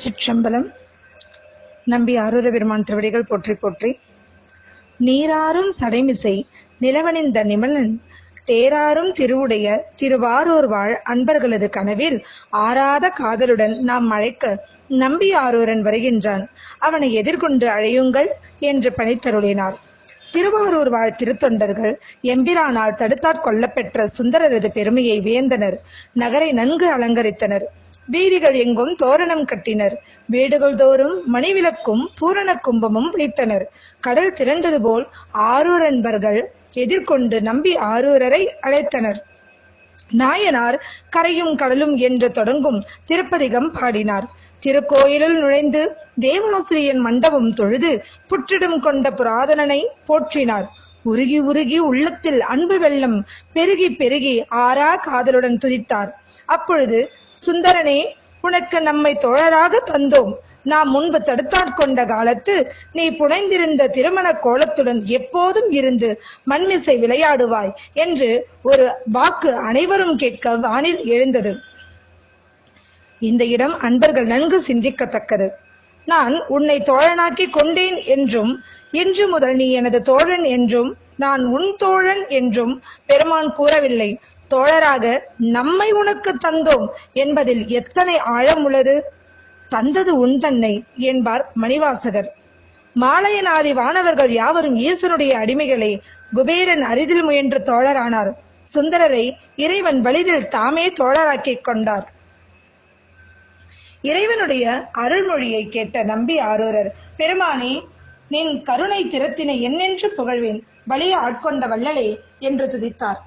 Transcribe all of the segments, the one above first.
திருச்சிற்றம்பலம். நம்பி ஆரூர பெருமான் திருவடிகள் போற்றி போற்றி. நீராறும் சடைமிசை நிலவணிந்த நிமலன் தேராறும் திருவுடைய திருவாரூர் வாழ் அன்பர்களது கனவில் ஆறாத காதலுடன் நாம் அழைக்க நம்பி ஆரூரன் வருகின்றான். அவனை எதிர்கொண்டு அழையுங்கள் என்று பணித்தருளினார். திருவாரூர் வாழ் திருத்தொண்டர்கள் எம்பிரானால் தடுத்தாற் கொல்லப்பெற்ற சுந்தரரது பெருமையை வியந்தனர். நகரை நன்கு அலங்கரித்தனர். வீதிகள் எங்கும் தோரணம் கட்டினர். வீடுகள் தோறும் மணிவிளக்கும் பூரண கும்பமும் வைத்தனர் கடல் திரண்டது போல் ஆரூர் அன்பர்கள் எதிர்கொண்டு நம்பி ஆரூரரை அழைத்தனர். நாயனார் கரையும் கடலும் என்று தொடங்கும் திருப்பதிகம் பாடினார். திருக்கோயிலில் நுழைந்து தேவாசிரியன் மண்டபம் தொழுது புற்றிடம் கொண்ட புராதனனை போற்றினார். உருகி உருகி உள்ளத்தில் அன்பு வெள்ளம் பெருகி பெருகி ஆறா காதலுடன் துதித்தார். அப்பொழுது சுந்தரனே உனக்கு நம்மை தோழராக தந்தோம். நாம் முன்பு தடுத்தாட்கொண்ட காலத்து நீ புனைந்திருந்த திருமண கோலத்துடன் எப்போதும் இருந்து மண்மிசை விளையாடுவாய் என்று ஒரு வாக்கு அனைவரும் கேட்க வானில் எழுந்தது. இந்த இடம் அன்பர்கள் நன்கு சிந்திக்கத்தக்கது. நான் உன்னை தோழனாக்கி கொண்டேன் என்றும் இன்று முதல் நீ எனது தோழன் என்றும் நான் உன் தோழன் என்றும் பெருமான் கூறவில்லை. தோழராக நம்மை உனக்கு தந்தோம் என்பதில் எத்தனை ஆழம் உள்ளது? தந்தது உன் தன்னை என்பார் மணிவாசகர். மாலையனாதி வானவர்கள் யாவரும் ஈசனுடைய அடிமைகளை குபேரன் அரிதில் முயன்று தோழரானார். சுந்தரரை இறைவன் வழியில் தாமே தோழராக்கிக் கொண்டார். இறைவனுடைய அருள்மொழியை கேட்ட நம்பி ஆரூரர் பெருமானே நின் கருணை திறத்தினை என்னென்று புகழ்வேன். வழிய ஆட்கொண்ட வள்ளலே என்று துதித்தார்.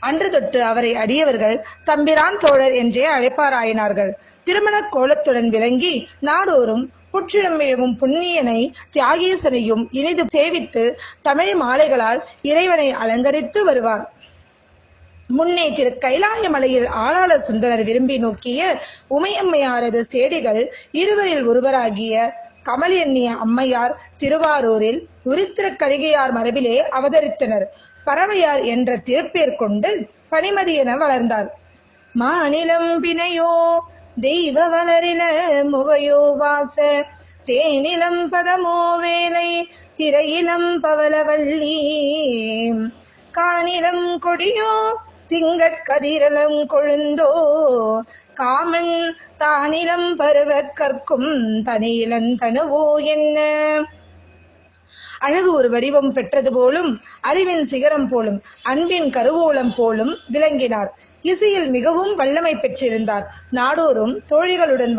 அன்று தொட்டு அவரை அடியவர்கள் தம்பிரான் தோழர் என்றே அழைப்பாராயினார்கள். திருமண கோலத்துடன் விளங்கி நாடோறும் புற்றிடம்பெழும் புண்ணியனை தியாகேசனையும் இனிது சேவித்து தமிழ் மாலைகளால் இறைவனை அலங்கரித்து வருவார். முன்னே திரு கைலாய மலையில் ஆளாள சுந்தரர் விரும்பி நோக்கிய உமையம்மையாரது சேடிகள் இருவரில் ஒருவராகிய கமல் எண்ணிய அம்மையார் திருவாரூரில் உரித்திர கழிகையார் மரபிலே அவதரித்தனர். பறவையார் என்ற திருப்பேர் கொண்டு பனிமதி என வளர்ந்தார். மாநிலம் பிணையோ தெய்வ வளரில முகையோ வாச தேனிலம் பதமோ வேலை திரையிலம் பவலவல்லி காணிலம் கொடியோ திங்கட் கதிரலம் கொழுந்தோ காமன் தானிலம் பருவ கற்கும் தனியிலன் தனுவோ என்ன? அழகு ஒரு வடிவம் பெற்றது போலும் அறிவின் சிகரம் போலும் அன்பின் கருவூலம் போலும் விளங்கினார். இசையில் மிகவும் வல்லமை பெற்றிருந்தார். நாடோறும் தோழிகளுடன்